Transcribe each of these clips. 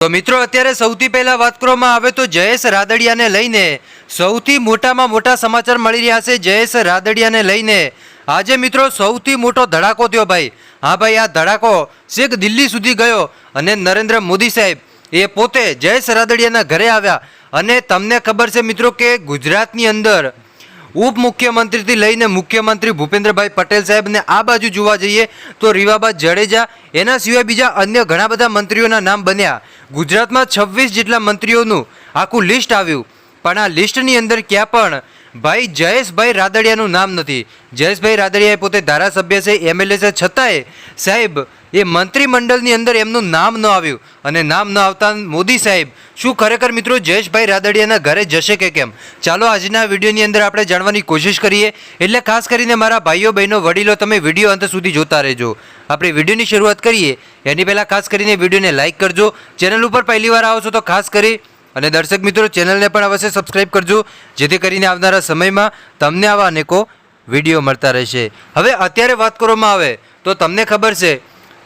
તો મિત્રો, અત્યારે સૌથી પહેલા વાત કરવામાં આવે તો જયેશ રાદડિયાને લઈને સૌથી મોટામાં મોટા સમાચાર મળી રહ્યા છે જયેશ રાદડિયાને લઈને. આજે મિત્રો, સૌથી મોટો ધડાકો થયો ભાઈ. હા ભાઈ, આ ધડાકો છેક દિલ્હી સુધી ગયો અને નરેન્દ્ર મોદી સાહેબ એ પોતે જયેશ રાદડિયાના ઘરે આવ્યા. અને તમને ખબર છે મિત્રો કે ગુજરાતની અંદર ઉપમુખ્યમંત્રીથી લઈને મુખ્યમંત્રી ભૂપેન્દ્રભાઈ પટેલ સાહેબને આ બાજુ જોવા જઈએ તો રીવાબા જાડેજા, એના સિવાય બીજા અન્ય ઘણા બધા મંત્રીઓના નામ બન્યા. ગુજરાતમાં છવ્વીસ જેટલા મંત્રીઓનું આખું લિસ્ટ આવ્યું. પણ આ લિસ્ટની અંદર ક્યાં પણ ભાઈ જયેશભાઈ રાદડિયાનું નામ નથી. જયેશભાઈ રાદડિયા પોતે ધારાસભ્ય છે એમએલએ છે, છતાંય સાહેબ, એ મંત્રીમંડળની અંદર એમનું નામ ન આવ્યું. અને નામ ન આવતા મોદી સાહેબ, શું ખરેખર મિત્રો જયેશભાઈ રાદડિયાના ઘરે જશે કે કેમ? ચાલો આજના વિડીયોની અંદર આપણે જાણવાની કોશિશ કરીએ. એટલે ખાસ કરીને મારા ભાઈઓ, બહેનો, વડીલો, તમે વીડિયો અંત સુધી જોતા રહેજો. આપણે વિડીયોની શરૂઆત કરીએ. એની પહેલાં ખાસ કરીને વિડીયોને લાઇક કરજો. ચેનલ ઉપર પહેલી વાર આવો છો તો ખાસ કરી અને દર્શક મિત્રો, ચેનલને પણ અવશ્ય સબસ્ક્રાઈબ કરજો, જેથી કરીને આવનારા સમયમાં તમને આવા અનેકો વીડિયો મળતા રહેશે. હવે અત્યારે વાત કરવામાં આવે, તો તમને ખબર છે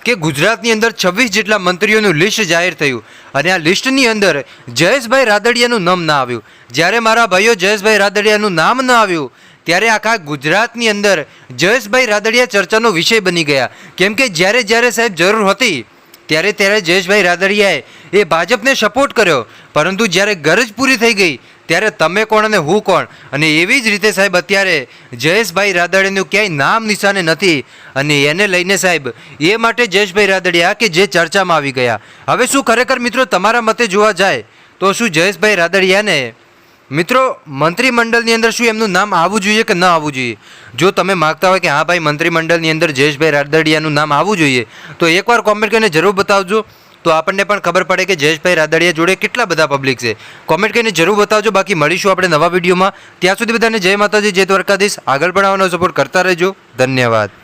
કે ગુજરાતની અંદર છવ્વીસ જેટલા મંત્રીઓનું લિસ્ટ જાહેર થયું અને આ લિસ્ટની અંદર જયેશભાઈ રાદડિયાનું નામ ના આવ્યું. જ્યારે મારા ભાઈઓ જયેશભાઈ રાદડિયાનું નામ ન આવ્યું, ત્યારે આખા ગુજરાતની અંદર જયેશભાઈ રાદડિયા ચર્ચાનો વિષય બની ગયા. કેમ કે જ્યારે જ્યારે સાહેબ જરૂર હતી, ત્યારે ત્યારે જયેશભાઈ રાદડિયાએ એ ભાજપને સપોર્ટ કર્યો. પરંતુ જ્યારે ગરજ પૂરી થઈ ગઈ, ત્યારે તમે કોણ અને હું કોણ? અને એવી જ રીતે સાહેબ અત્યારે જયેશભાઈ રાદડીનું ક્યાંય નામ નિશાને નથી. અને એને લઈને સાહેબ, એ માટે જયેશભાઈ રાદડિયા કે જે ચર્ચામાં આવી ગયા. હવે શું ખરેખર મિત્રો તમારા મતે જોવા જાય, તો શું જયેશભાઈ રાદડિયાને, મિત્રો મંત્રીમંડળની અંદર શું એમનું નામ આવવું જોઈએ કે ન આવવું જોઈએ? જો તમે માગતા હોય કે હા ભાઈ મંત્રીમંડળની અંદર જયેશભાઈ રાદડિયાનું નામ આવવું જોઈએ, તો એકવાર કોમેન્ટ કરીને જરૂર બતાવજો. તો આપણને પણ ખબર પડે કે જયેશભાઈ રાદડિયા જોડે કેટલા બધા પબ્લિક છે. કોમેન્ટ કરીને જરૂર બતાવજો. બાકી મળીશું આપણે નવા વિડીયોમાં. ત્યાં સુધી બધાને જય માતાજી, જય દ્વારકાધીશ. આગળ પણ આવવાનો સપોર્ટ કરતા રહેજો. ધન્યવાદ.